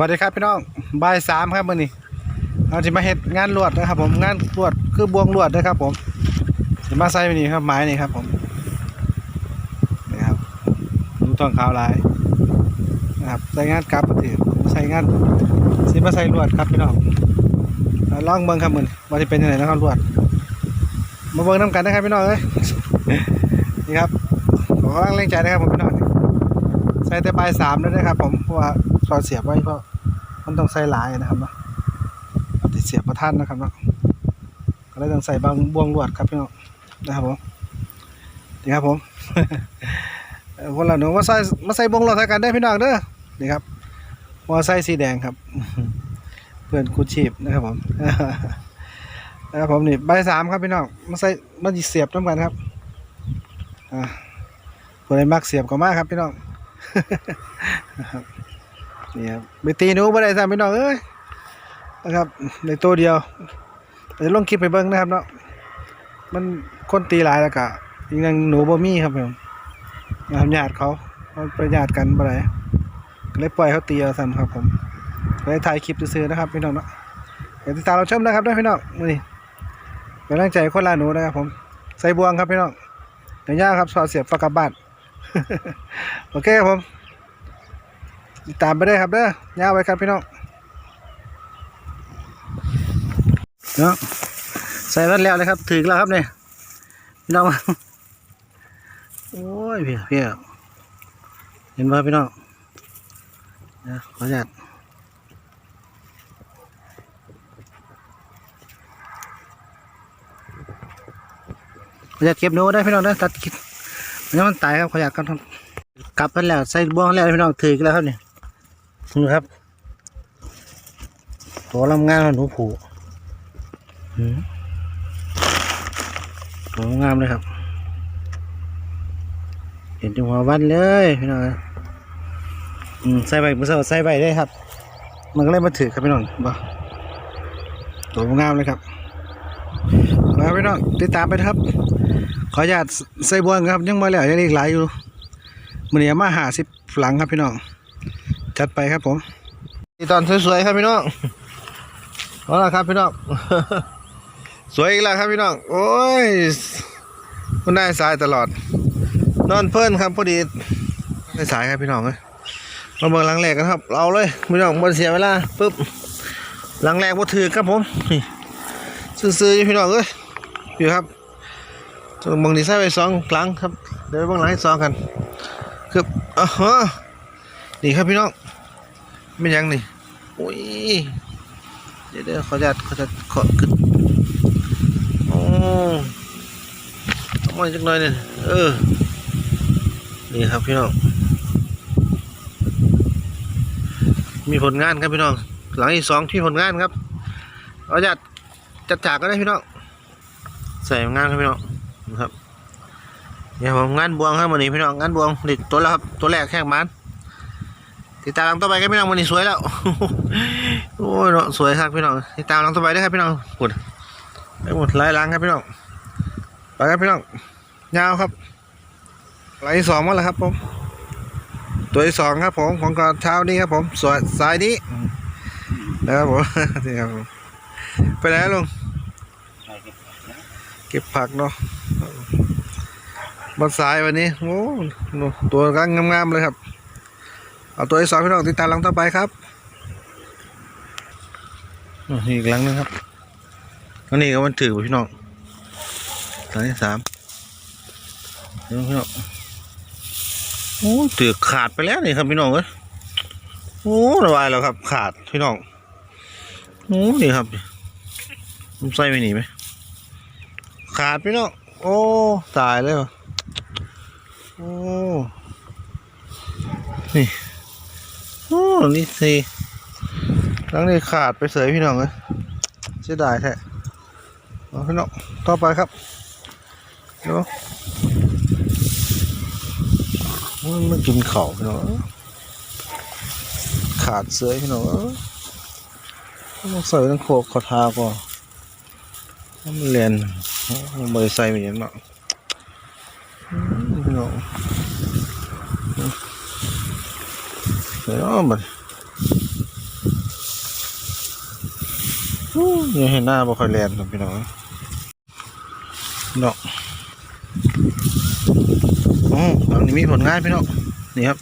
สวัสดีครับพี่น้องบ่ายสามครับมื่อนี้เราจะมาเฮ็ดงานลวดนะครับ ผมงานลวดคือบวงลวดนะครับ ผมจะมาใส่ไปนี่ครับไม้นี่ครับ ผมนี่ครับดูทองขาวลายนะครับใส่งานกลับมาถือใส่งานสิมาใส่ลวดครับพี่น้องอ่าลองเบิ่งครับมื่อนี้ว่าจะเป็นยังไงนะครับลวด มาเบิ่งน้ำกันนะครับพี่น้องเอ้ยนี่ครับขอกำลังแรงใจนะครับผมพี่น้องใส่แต่ปลายสามด้วนะครับ ผมเพราะว่าตอนเสียบไว้เพราะ มันต้องใส่หลายนะครับเนาะติดเสียบประทันนะครับเนาะก็เลยต้องใส่บางบ่วงลวดครับพี่น้องนะครับผมนี่ครับผมคนเราหนูมาใส่มาใส่บ่วงลวดใส่กันได้พี่น้องเด้อนี่ครับมอไซค์สีแดงครับ เพื่อนกูชีพนะครับผมนะครับผมนี่ใบสามครับพี่น้องมาใส่มาเสียบน้ำกันครับอ่าคนไหนมักเสียบก็มากครับพี่น้อง นะครับนี่ครับไปตีหนูบ่ได้ซ้ำพี่น้องเอ้ยนะครับในตัวเดียวเดี๋ยวลงคลิปไปเบิ่งนะครับเนาะมันคนตีหลายแล้วก็อีกอย่างหนูบ่มีครับผมนะครับญาติเขาเขาไปญาติกันบ่ได้ก็เลยปล่อยเขาตีเอาซ้ำครับผมก็เลยถ่ายคลิปซื้อนะครับพี่น้องเนาะเดี๋ยวติดตามเราชมนะครับด้วยพี่น้องมื้อนี้เป็นกำลังใจคนละหนูนะครับผมใส่บวงครับพี่น้องเดี๋ยวยาครับสอดเสียบฝากกับบ้านโอเคครับผม ติดตามไปได้ครับเด้อยาวไว้ครับพี่น้องเนาะใส่วัดแล้วเลยครับ ถึงแล้วครับเนี่ยพี่น้องโอ้ยเพี่พี่เห็นป่ะพี่น้องเดี๋ยวขออนุญาตขออนุญาตเก็บนูได้พี่น้องได้ตัดกินมันมันตายครับขออนุญาตกันครับกลับไปแล้วใส่บ้วงแล้วพี่น้องถือกันแล้วครับเนี่ย นี่ครับ ตัวลำงามหนูผูหืมตัวงามเลยครับ เห็นจังหวะวันเลยพี่น้องใส่ใบมือเสาใส่ใบได้ครับ มันก็เลยมาถือครับพี่น้องบ่ตัวงามเลยครับมาพี่น้องติดตามไปครับ ขออนุญาตใส่บวงครับยังมาแล้วยังอีกหลายอยู่มันนี้มาหาสิบหลังครับพี่น้อง จัดไปครับผมนี่ตอนสวยๆครับพี่น้องเอาละครับพี่น้อง สวยอีกแล้วครับพี่น้อง โอ้ยมันได้สายตลอด นอนเพิ่นครับพอดีได้สายครับพี่น้องเลยมาเบิ่งหลังแรกกันครับเอาเลยพี่น้องบนเสียเวลาปุ๊บหลังแรกบ่ถือครับผมนี่ซื้อๆอยู่พี่น้องเอ้ยอยู่ครับบางทีใส่ไปสองหลังครับ เดี๋ยวไปบางหลังให้สองกันครับอ่าฮะนี่ครับพี่น้อง ไม่ยังนี่โอ้ยเดี๋ยวเดี๋ยวเขาจะเขาจะขอขึ้นโอ้ต้องมาจักหน่อยเนี่ยเออนี่ครับพี่น้องมีผลงานครับพี่น้อง หลังที่สองที่ผลงานครับเอาจัดจัดฉากก็ได้พี่น้องใส่งานครับพี่น้องนะครับเนี่ยผมงานบวงครับวันนี้พี่น้องงานบวงนี่ตัวแล้วครับตัวแรกแข่งมัน ติดตามหลังต่อไปครับพี่น้องวันนี้สวยแล้ว โอ้ยเนาะสวยครับพี่น้องติดตามหลังต่อไปได้ครับพี่น้องหมดได้หมดหลายหลังครับพี่น้องไปครับพี่น้องยาวครับหลังที่สองมาแล้วครับผม ตัวที่สองครับผมของก่อนเช้านี้ครับผมสวยสายนี้นะครับผมนี่ครับผมไปไหนลุงเก็บผักเนาะบนสายวันนี้โอ้ตัวกลางงามๆเลยครับ เอาตัวที่สองพี่น้องติดตามหลังต่อไปครับนี่อีกหลังหนึงครับอันนี้ก็มันถือพี่น้องหลังที่สามพี่น้องพี่น้องโอ้ถือขาดไปแล้วนี่ครับพี่น้องเอ้ยโอ้ระบายแล้วครับ ขาดพี่น้องโอ้นี่ครับมันใส่ไม่หนีไหมขาดพี่น้องโอ้ตายเลยวะโอ้นี่ โอ้นี่สิหลังนี้ขาดไปเสยพี่น้องเลยเสียดายแท้พี่น้องต่อไปครับเดี๋ยวมันกินเข่าพี่น้องขาดเสยพี่น้องเอ้ยต้องใส่ต้องโคกขอทาก่อนมันเรียนเบอร์ใส่ไม่เห็นเนาะพี่น้อง เดี๋ยวมันอู้ยังเห็นหน้าบ่ค่อยแลนครับพี่น้องเนาะอ๋อหลังนี้มีผลงานพี่น้องนี่ครับ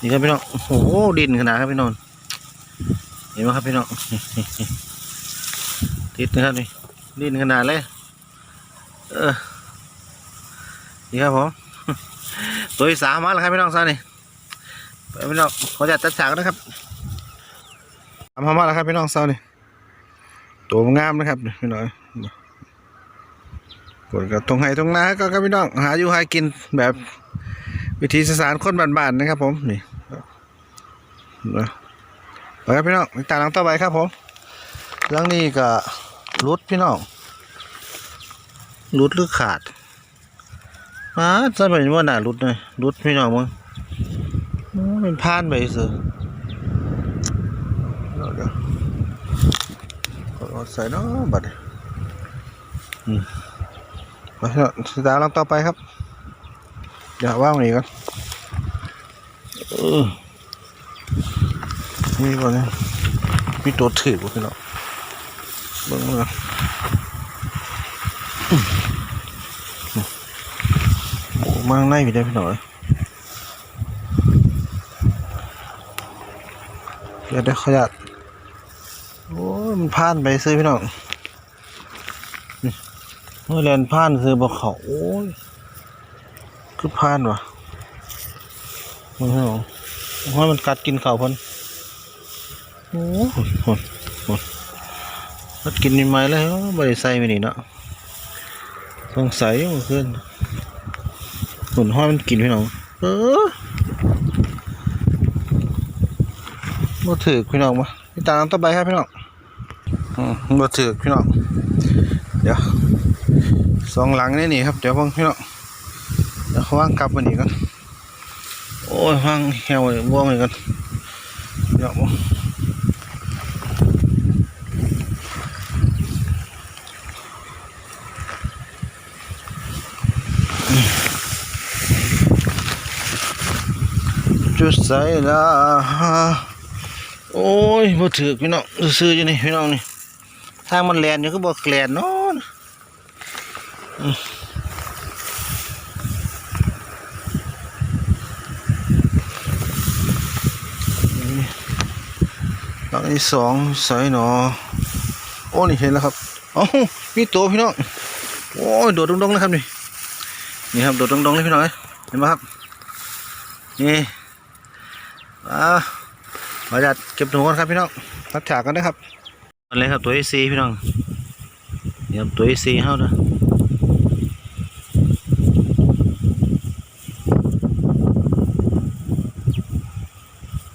นี่ครับพี่น้องโอ้โหดินขนาดครับพี่น้องเห็นไหมครับพี่น้องติดนะครับนี่ดินขนาดเลยเออนี่ครับผมตัวที่สามมาแล้วครับพี่น้องซานี่ พี่น้องขอจัดจัดฉากนะครับทำมาแล้วครับพี่น้องซานี่ตัวงามนะครับนี่พี่น้องกดกับตรงไห้ตรงนาก็ครับพี่น้องหาอยู่หากินแบบวิธีสสารคนบ้านๆนะครับ ผมนี่นะไปครับพี่น้องตามหลังต่อไปครับผมหลังนี้ก็รุดพี่น้องรุดหรือขาดมาสมัยนี้ว่าหนารุดเลยรุดพี่น้องมึง มันพานไปสือเดี๋ยวเดี๋ยวขอใส่เนาะบัดอืมไปเถอะตามหลังต่อไปครับ เดี๋ยวว่างนี้ก่อนเออนี่ก่อนนะมีตัวถือกูพี่น้องเบิ่งมาโอ้มางในพี่ได้พี่น้องเอ้ย ดี๋ยวได้ขยัดโอ้มันผ่านไปซื้อพี่น้องนี่เมื่อแลนผ่านซื้อบ่เขาโอ้ยคือพานวะมันเหรอว่ามันกัดกินเขาพันโอ้โหโหดโหดมันกินมีไม้เลยไม่ได้ใส่ไปนี่เนาะต้องใส่มันขึ้นหุ่นห้อยมันกินพี่น้องเออ มาถือพี่น้องมาพี่ตามต่อไปครับพี่น้องอืมมาถือพี่น้องเดี๋ยวสองหลังนี่นี่ครับเดี๋ยวพ่งพี่น้องเดี๋ยวเขาว่างกลับมาหนีกันโอ้ยว่างเหี่ยวบ่วงเลยกันเดี๋ยวจุดใส่ละ โอ้ยบ่ถือพี่น้องซื้ออยู่นี่พี่น้องนี่ทางมันแลนอยู่ก็บ่แกลนเนาะหลังที่สองใส่หนอโอ้นี่เห็นแล้วครับเอ้ามีตัวพี่น้องโอ้ยโดดดงๆเลยครับนี่นี่ครับโดดดงๆเลยพี่น้องเอ้ยเห็นไหมครับนี่อ่า มาจัดเก็บหนูก่อนครับพี่น้องรักฉากกันนะครับอะไรครับตัว AC พี่น้องนี่ครับตัว AC เฮานะ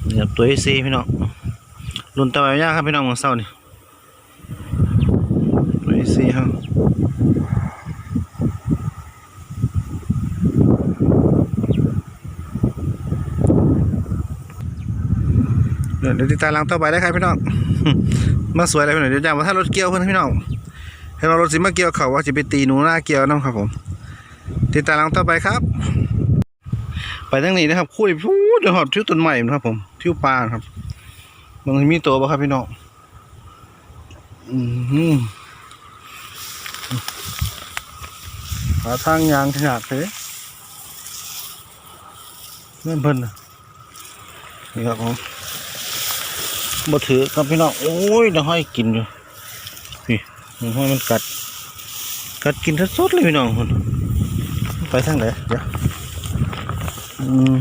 นี่ครับตัว AC พี่น้องรุ่นตะวันยากครับพี่น้องของเศร้านี่ไปซีครับ เดี๋ยวติดตามหลังต่อไปได้ครับพี่น้องมาสวยอะไรพี่น้องเดี๋ยวจะมาถ้ารถเกี่ยวเพื่อนพี่น้องให้เรารถสิมาเกี่ยวเขาว่าจะไปตีหนูหน้าเกี่ยวน้องครับผมติดตามหลังต่อไปครับ ไปทางนี้นะครับคู่ดิพูดเดี๋ยวหอดทิวต้นใหม่นะครับ ผมทิวปลาครับมันมีตัวป่ะครับพี่น้องอืมหาทางยางขนาดเลยเงื่นเพิ่นนะนี่ครับผม บ่ถือครับพี่น้องโอ้ยเดี๋ยวให้กินอยู่พี่มันให้มันกัด กัดกินทั้งสดเลยพี่น้องคนไปทางไหนเดี๋ยวอืม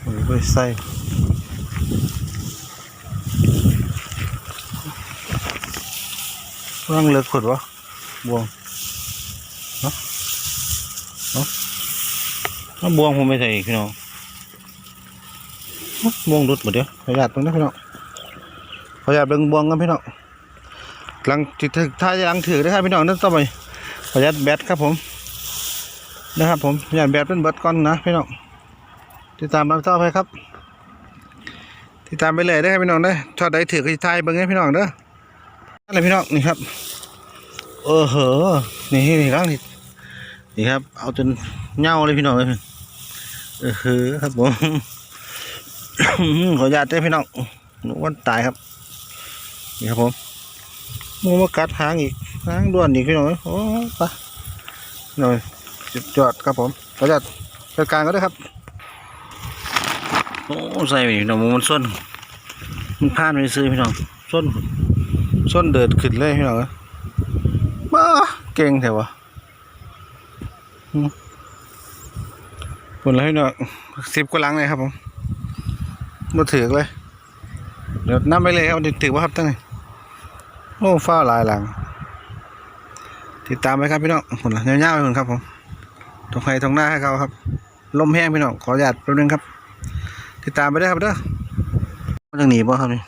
โอ้ยไปใส่ร่างเลิกขดวะบวงเนาะเนาะเอาบวงผมไม่ใส่พี่น้อง เอ้าบวงรุดหมดเดียวขออนุญาตรงนี้พี่น้องขออนุญาตเบิ่งบวงกันพี่น้องหลังที่ถึงถ้าจะหลังถือได้ครับพี่น้องนั่นต่อไปขออนุญาตแบตครับผมนะครับผมขออนุญาตแบตเป็นเบิดก่อนนะพี่น้องติดตามมาต่อไปครับ ติดตามไปเลยได้ครับพี่น้องได้ชอตใดถือก็จะทายเบิ่งให้พี่น้องเด้ออะไรพี่น้องนี่ครับเออเหอนี่นี่ครับนี่นี่ครับ เอาจนเหงาเลยพี่น้องเลยเออเหอครับผม ขออนุญาตด้พี่น้องหนูวันตายครับ นี่ครับผมงูมากัดหางอีกหางด้วนอีกพี่น้องโอ้ไปหน่อยจุดจอดครับผมก็จะจัดการก็ได้ครับโอ้ใส่ไปพี่น้องมันส้นมันพลาดไปซื้อพี่น้องส้นส้นเดิดขึ้นเลยพี่น้องเอ้ยบ้าเก่งแถวะอืมผลแล้วพี่น้องสิบกว่าลังเลยครับผม มาถือกเลย เดี๋ยวนับไปเลยครับเดี๋ยวถือว่าครับตั้งไหนโอ้ฟ้าลายหลัง ติดตามไปครับพี่น้องผลละเงาๆไปผลครับผมตรงไฟตรงหน้าให้เขาครับ ลมแห้งพี่น้อง ขออนุญาตแป๊บนึงครับ ติดตามไปได้ครับเด้อมันจะหนีบ่ครับนี่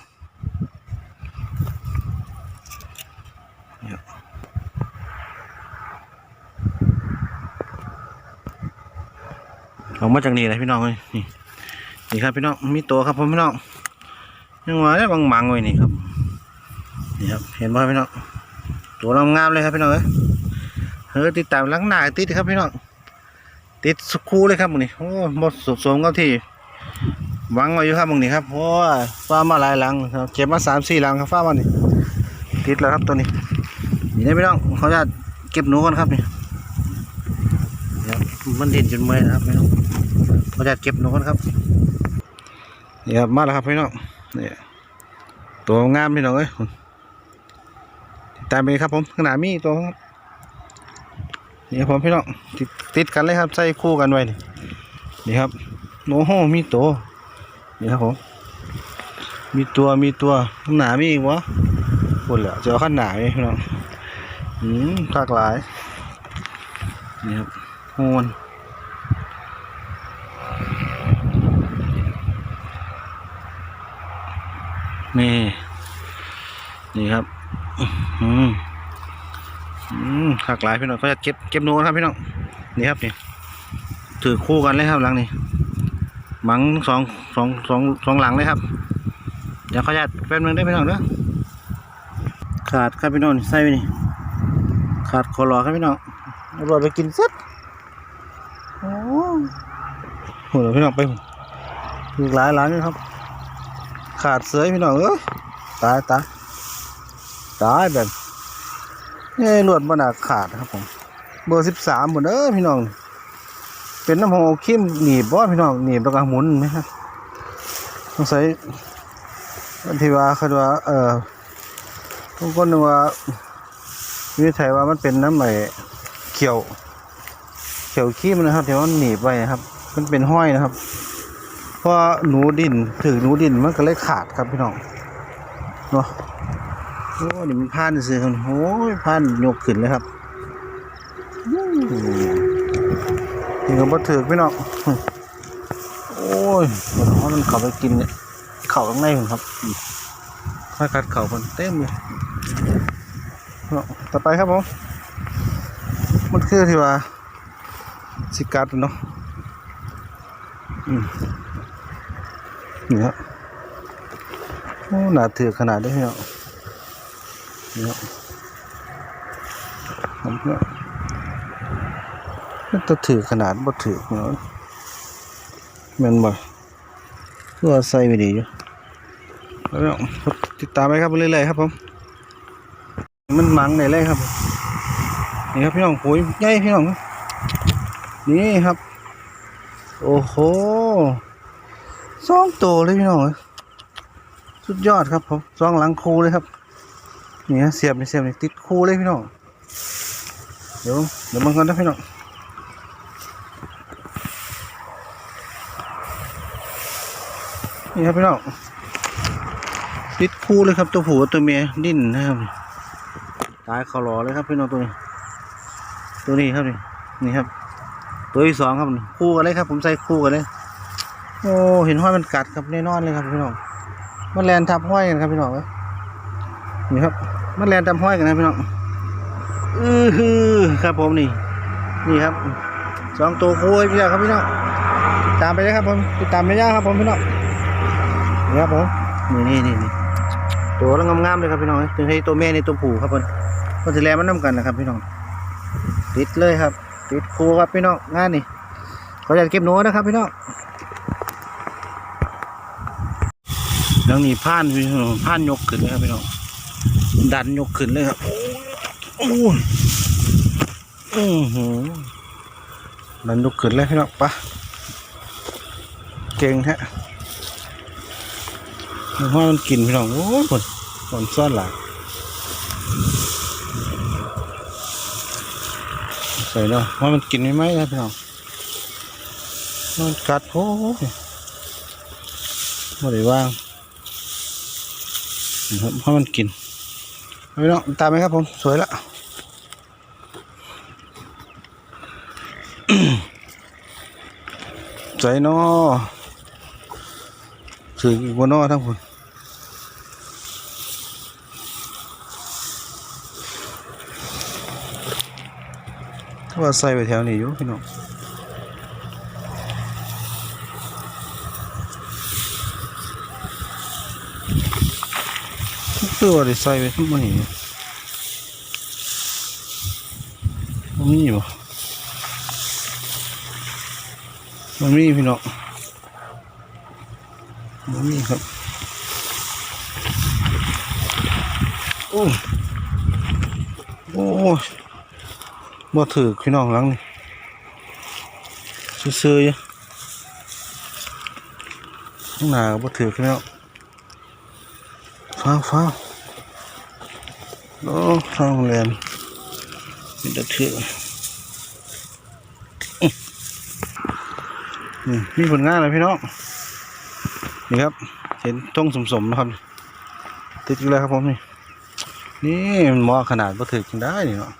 ออกมาจากนี่เลยพี่น้องเลยนี่ นี่ครับพี่น้องมีตัวครับผมพี่น้องยังว่าได้บางมังไว้นี่ครับนี่ครับเห็นบ่ครับพี่น้องตัวงามเลยครับพี่น้องเฮ้ยติดตามลังหน้าติดครับพี่น้องติดสกครูเลยครับมึงนี่โอ้บดสุดสมกับที่วังไว้อยู่ครับมึงนี่ครับโอ้ฟ้ามาหลายหลังครับเก็บมาสามสี่หลังครับฟ้ามานี่ติดแล้วครับตัวนี้นี่นะพี่น้องเขาจะเก็บหนูก่อนครับนี่มันเด่นจนเมื่อยนะครับพี่น้องเขาจะเก็บหนูก่อนครับ นี่ครับมาแล้วครับพี่น้องนี่ตัวงามพี่น้องเอ้ยตามไปครับผมขนาดมีตัวครับนี่ครับผมพี่น้องติดติดกันเลยครับใส่คู่กันไว้นี่นี่ครับโอ้โหมีตัวนี่ครับผมมีตัวมีตัวข้างหนามีอีกวะปวดเหลือเจอข้างหนาไหมพี่น้องอืมคลากหลายนี่ครับโหน นี่นี่ครับอืมอืมหลากหลายพี่น้องก็จะเก็บเก็บนูนครับพี่น้องนี่ครับนี่ถือคู่กันเลยครับหลังนี้หมังสองสองสองสองหลังเลยครับเดี๋ยวเขาจะแป๊บนึงได้พี่น้องเด้อขาดครับพี่น้องใส่ไปนี่ขาดคอรอครับพี่น้องเอาไปกินเสร็จโอ้โหเดี๋ยวพี่น้องไปหลายหลังอยู่ครับ ขาดเสือพี่น้องเอ้ยตายตายตายแบบนี่ลวดบนาขาดนะครับผมเบอร์สิบสามหมดเด้อพี่น้อง เป็นน้ำหอมเข้มหนีบบ่พี่น้องหนีบแล้วก็หมุนไหมครับต้องใส่อันที่ว่าคือว่า เออทุกคนนึกว่าวิธีว่ามันเป็นน้ำไหลเขียว เขียวขี้มันนะครับที่ว่ามันหนีบไว้นะครับ มันเป็นห้อยนะครับ เพราะหนูดินถือหนูดินมันก็เลยขาดครับพี่น้องเนาะโอ้นี่มันพานซื้อครับโอ้ยพานยกขึ้นเลยครับนี่ก็บ่ถือพี่น้องโอ้ยมันเอามันเข้าไปกินเนี่ยเข่าข้างในผมครับถ้ากัดเข่ามันเต็มเลยเนาะต่อไปครับผมมันคือที่ว่าสิกัดเนาะอืม นี่ครับโอ้หนาถือขนาดนี้พี่น้องเนี่ยผมเนี่ยมันจะถือขนาดบ่ถือเนาะแมันบ่ตัวใส่ไม่ดีอยู่แล้วติดตามไปครับเรื่อยๆครับผมมันมังไหนเลยครับ นี่ครับพี่น้องโอ้ยใหญ่พี่น้องนี่ครับ โอ้โห สองตัวเลยพี่น้องเอ้ยสุดยอดครับผมสองหลังคูเลยครับนี่ฮะเสียบนี่เสียบนี่ติดคูเลยพี่น้องเดี๋ยวเดี๋ยวมันก่อนนะพี่น้องนี่ครับพี่น้องติดคู่เลยครับตัวผู้กับตัวเมียดิ้นนะครับตายเขาหลอเลยครับพี่น้องตัวนี้ ตัวนี้ครับนี่นี่ครับ ตัวที่สองครับคู่กันเลยครับ ผมใส่คู่กันเลย โอ้เห็นห้อยมันกัดครับแน่นอนเลยครับพี่น้องมันแลนทับห้อยกันครับพี่น้องเอ้ยนี่ครับมันแลนตามห้อยกันนะพี่น้องอือฮือครับผมนี่ นี่ครับสองตัวคู่พี่น้องครับพี่น้องตามไปเลยครับผมติดตามไม่ยากครับผมพี่น้องนี่ครับผมนี่นี่นี่นี่ตัวแล้วงามๆเลยครับพี่น้องถึงให้ตัวแม่ในตัวผู้ครับผมก็จะแลมันน้ำกันนะครับพี่น้องติดเลยครับ ติดคู่ครับพี่น้องงานนี่เขาอยากเก็บหนูนะครับพี่น้อง แล้วนี่ผ่านพี่น้องผ่านยกขึ้นเลยครับพี่น้องดันยกขึ้นเลยครับโอ้ยอือหือดันยกขึ้นเลยพี่น้องปะเก่งแท้เพราะมันกินพี่น้องโอ้ยผลผลซ่อนหลายใส่เนาะว่ามันกินไม่ไหมครับพี่น้องมันกัดโอ้ยไม่ได้ว่าง นะครับเพราะมันกินเอาพี่น้องตามไหมครับผม สวยละใจนอถืออีกบนนอทั้งคนว่าใส่ไปแถวนี้อยู่พี่น้อง คือว่าได้ใส่ไปทั้งหมดนี่บ่มีบ่มันมีพี่น้องมันมีครับโอ้โอ้บ่ถือพี่น้องหลังนี่ซื่อๆอยู่ข้างหน้าบ่ถือพี่น้องฟ้าฟ้า โอ้ทางโรงแรมมีแต่ถือนี่มีผลงานเลยพี่น้อง นี่ครับ เห็นต้งสมๆนะครับ ติดอยู่เลยครับผมนี่ นี่มันมอขนาดบ่ถึกจังได้นี่เนาะ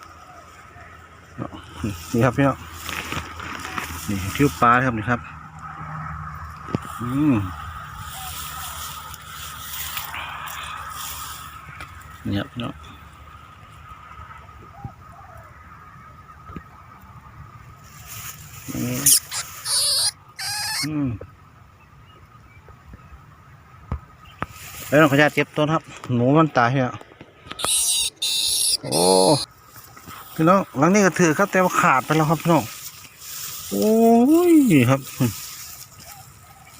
นี่ครับพี่น้อง นี่ทิวปลาครับนี่ครับ อืมนี่ครับพี่น้อง อืมอืมแล้วเราขออนุญาตเก็บต้นครับ หนูมันตายเนี่ยโอ้พี่น้องหลังนี้ก็ถือครับแต่ว่าขาดไปแล้วครับพี่น้องโอ้ยครับ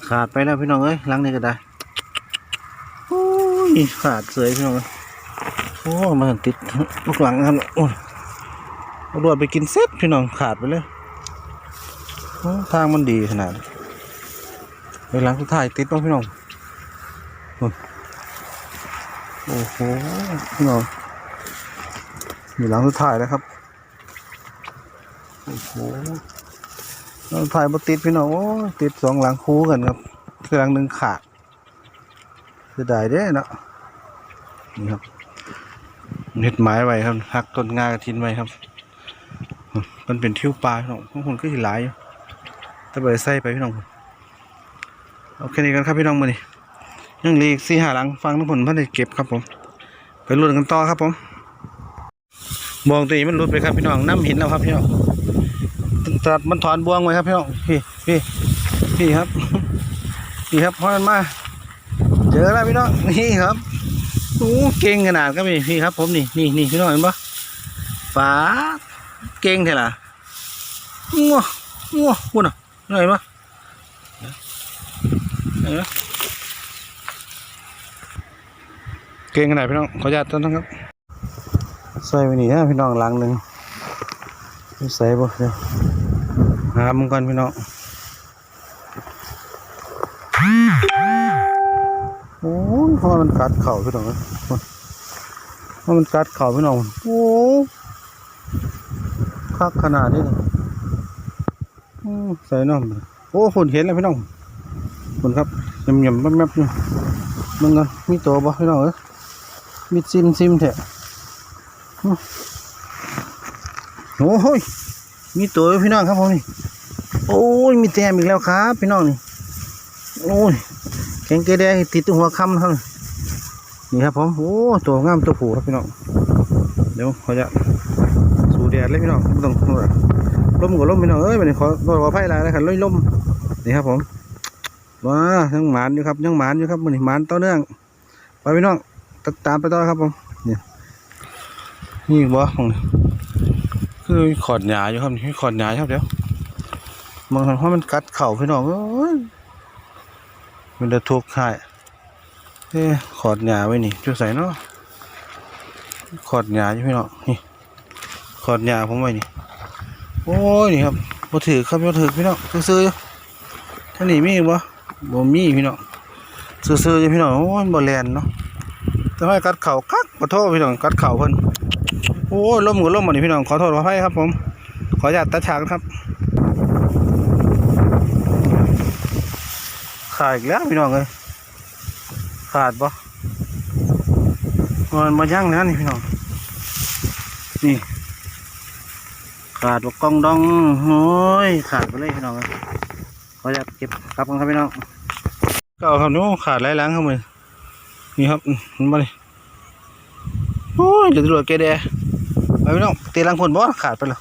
ขาดไปแล้วพี่น้องเอ้ยหลังนี้ก็ได้โอ้ยขาดเสยพี่น้องเอ้ยโอ้มันติดลูกหลังครับโอ้ยเอารวดไปกินเซ็ตพี่น้องขาดไปเลย ทางมันดีขนาดไปหลังสุดท้ายติดบ้างพี่น้องโอ้โหพี่น้องอยู่หลังสุดท้ายแล้วครับโอ้โหหลังสุดท้ายมาติดพี่น้องโอ้ติดสองหลังคู่กันครับคือหลังหนึ่งขาดเสียดายเด้เนาะนี่ครับเน็ดไม้ไว้ครับหักต้นงากระทินไว้ครับ มันเป็นทิวปลาพี่น้องพวกคนก็หิหลายอยู่ ตะเบยใส่ไปพี่น้องโอเคนี้กันครับพี่น้องมือนี่ยังเหลีกสี่หาหลังฟังทุกคนพื่อนได้เก็บครับผม ไปลุ้นกันต่อครับผมบวงตัวนี้มันหลุดไปครับพี่น้องน้ำหินแล้วครับพี่น้องตัดมันถอนบวงไว้ครับพี่น้องพี่พี่พี่ครับพี่ครับพอมันมาเจอแล้วพี่น้องนี่ครับโอ้เก่งขนาดครับพี่พี่ครับ ผมนี่นี่นี่พี่น้องเห็นปะฟ้าเก่งเท่าไหร่งัวงัวพูด หน่อยเห็นปะเออเก่งขนาดพี่น้องขออนุญาตต้นนะครับใส่ไปนี่ฮะพี่น้องหลังหนึ่งใส่บ่เดี๋ยวหามันก่อนพี่น้องโอ้ยเพราะมันกัดเข่าพี่น้องเอ้ยเพราะมันกัดเข่าพี่น้องโอ้คักขนาดนี้เลย ใส่น้องโอ้ฝนเห็นแล้วพี่น้องคุณครับหยำยำแป๊บๆนี่มึงกันมีตัวบ่พี่น้องเอ้ยมีซิมซิมแท้อื้อโอ้ยมีตัวพี่น้องครับผมนี่โอ้ยมีแต้มอีกแล้วครับ พี่น้องนี่โอ้ยแข็งเกระแดงติดตัวหัวคำครับนี่ครับผมโอ้ตัวงามตัวผูครับพี่น้องเดี๋ยวเขอจะสูแดดเลยพี่น้องไม่ต้องนู่นอะ ลมกับลมพี่น้องเอ้ยวันนี้ขอขอไพ่ลายแล้วครับลอยลมนี่ครับผมว้ายังหมานอยู่ครับยังหมานอยู่ครับมันนี่หมานต่อเนื่องไปพี่น้องตามไปต่อครับผมนี่นี่บ่ของคือขอดหยาอยู่ครับนี่ขอดหยาครับเดี๋ยวบางครั้งเพราะมันกัดเข่าพี่น้องมันจะทุกข์หายเอ้ขอดหยาไว้นี่ช่วยใส่เนาะขอดหญ้าอยู่พี่น้องนี่ขอดหญ้าผมไว้นี่ โอ้ยนี่ครับบ่ถือครับบ่ถือพี่น้องซื้อๆอยู่ท่านี้มีบ่บ่มีพี่น้องซื้อๆอยู่พี่น้องโอ้ยบ่แลนเนาะแต่ให้กัดเข่าคักขอโทษพี่น้องกัดเข่าเพิ่นโอ้ยล้มก็ล้มบ่นี่พี่น้องขอโทษขออภัยครับผมขออนุญาตตัดฉากนครับขาดอีกแล้วพี่น้องเอ้ยขาดบ่มันมายั่งแล้วนี่พี่น้องนี่ ขาดบกกล้องดองโอ้ยขาดไปเลยพี่น้องเขออนุญาตเก็บกลับกันครับพี่น้องก็เอาครับนู้ขาดหลางครับมือนี่ครับมันมาเลยโอ้ยเดี๋ยวตำรวจเกเดไปพี่น้องเตีหลังผลบ่ขาดไปแล้ว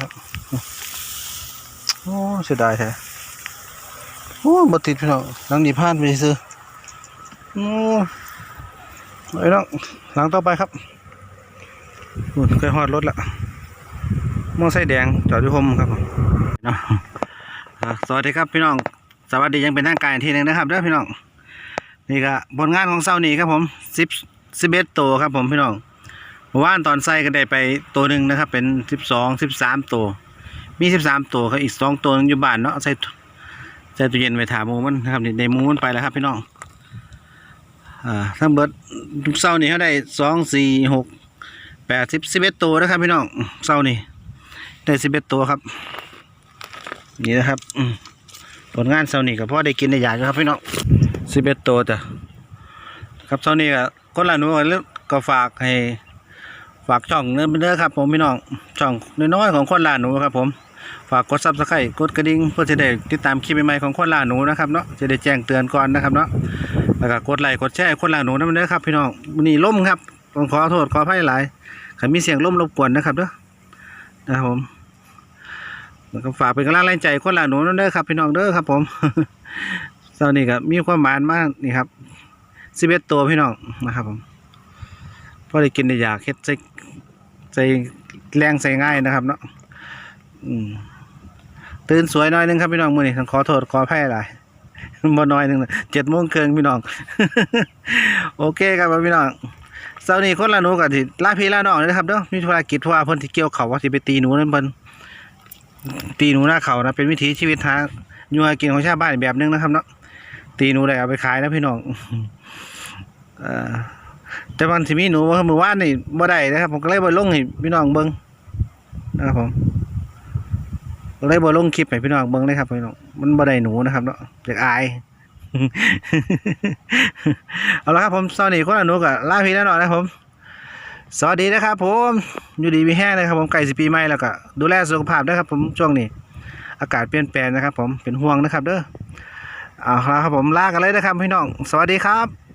ครับโอ้เสียดายแท้โอ้บติดพี่น้องหลังนี้พลาดไปซื้อโอ้ไปน้องหลังต่อไปครับอุ่นเคยฮอดรถละ มอไซค์แดงจอดอยู่ผมครับผมเนาะสวัสดีครับพี่น้องสวัสดียังเป็นทางการอีกทีหนึ่งนะครับเด้อพี่น้องนี่ก็ผลงานของเซานี่ครับผมสิบสิบเอ็ดตัวครับผมพี่น้องเมื่อวานตอนใส่ก็ได้ไปตัวหนึ่งนะครับ เป็นสิบสองสิบสามตัวมีสิบสามตัวครับอีกสองตัวนึงอยู่บ้านเนาะใส่ใส่ตู้เย็นไว้ถามมูมันนะครับในมูมันไปแล้วครับพี่น้องอ่าทั้งเบิดทุกเสานี่เขาได้สองสี่หกแปดสิบสิบเอ็ดตัวนะครับพี่น้องเสานี่ ได้สิบเอ็ดตัวครับ นี่นะครับอืผลงานเซานี่ก็พอได้กินได้อยากครับพี่น้องสิบเอ็ดตัวจ้ะครับเซานี่ก็คนละหนูก็ก็ฝากให้ฝากช่องเนื้อเนเนื้อครับผมพี่น้องช่องน้อยๆของคนละหนูครับผมฝากกดซับสไครต์กดกระดิ่งเพื่อจะได้ติดตามคลิปใหม่ๆของคนละหนูนะครับเนาะจะได้แจ้งเตือนก่อนนะครับเนาะแล้วก็กดไลค์กดแชร์คนละหนูนั่นเด้อครับพี่น้องวันนี้ล่มครับขอโทษขออภัยหลายขันมีเสียงล่มรบกวนนะครับเด้อนะครับผม แล้วก็ฝากเป็นกำลังแรงใจคนละหนูนั่นเด้อครับพี่น้องเด้อครับ ผมเจ้านี่ก็มีความหมานมากนี่ครับสิบเอ็ดตัวพี่น้องนะครับ ผมพอได้กินได้อยากเฮ็ดใจใจแรงใส่ง่ายนะครับ เนาะอืมตื่นสวยน้อยหนึงครับพี่น้องมือนี้ต้องขอโทษขออภัยหลายบ่น้อยหนึงเจ็ดโมงเครึ่งพี่น้อง โอเคครับพี่น้องเจ้านี่คนละหนูกับที่ลาพี่ลาน้องเลยนะครับเด้อมีธุรกิจเพราะว่าเพิ่นที่เกี่ยวเขาว่าสิไปตีหนูนั่นเพิ่น ตีหนูหน้าเขานะเป็นวิถีชีวิตทางอยู่หากินของชาวบ้านแบบหนึงนะครับเนาะตีหนูได้เอาไปขายนะพี่น้องเออแต่วันที่มีหนูเมื่อวานนี่บ่ได้นะครับ ผมก็เลยบ่ลงให้พี่น้องเบิ่งนะครับผมก็เลยบ่ลงคลิปให้พี่น้องเบิ่งเลยครับพี่น้องมันบ่ได้หนูนะครับเนาะอยากอายเอาละครับผมสวัสดีคนละหนูกับลาพี่แล้วหน่อยนะครับผม สวัสดีนะครับผมอยู่ดีมีแห้งนะครับผมไก่สิปีใหม่แล้วก็ดูแลสุขภาพด้วยครับผมช่วงนี้ อากาศเปลี่ยนแปลงนะครับ ผมเป็นห่วงนะครับเด้อเอาละครับผมลากันเลยนะครับพี่น้อง สวัสดีครับ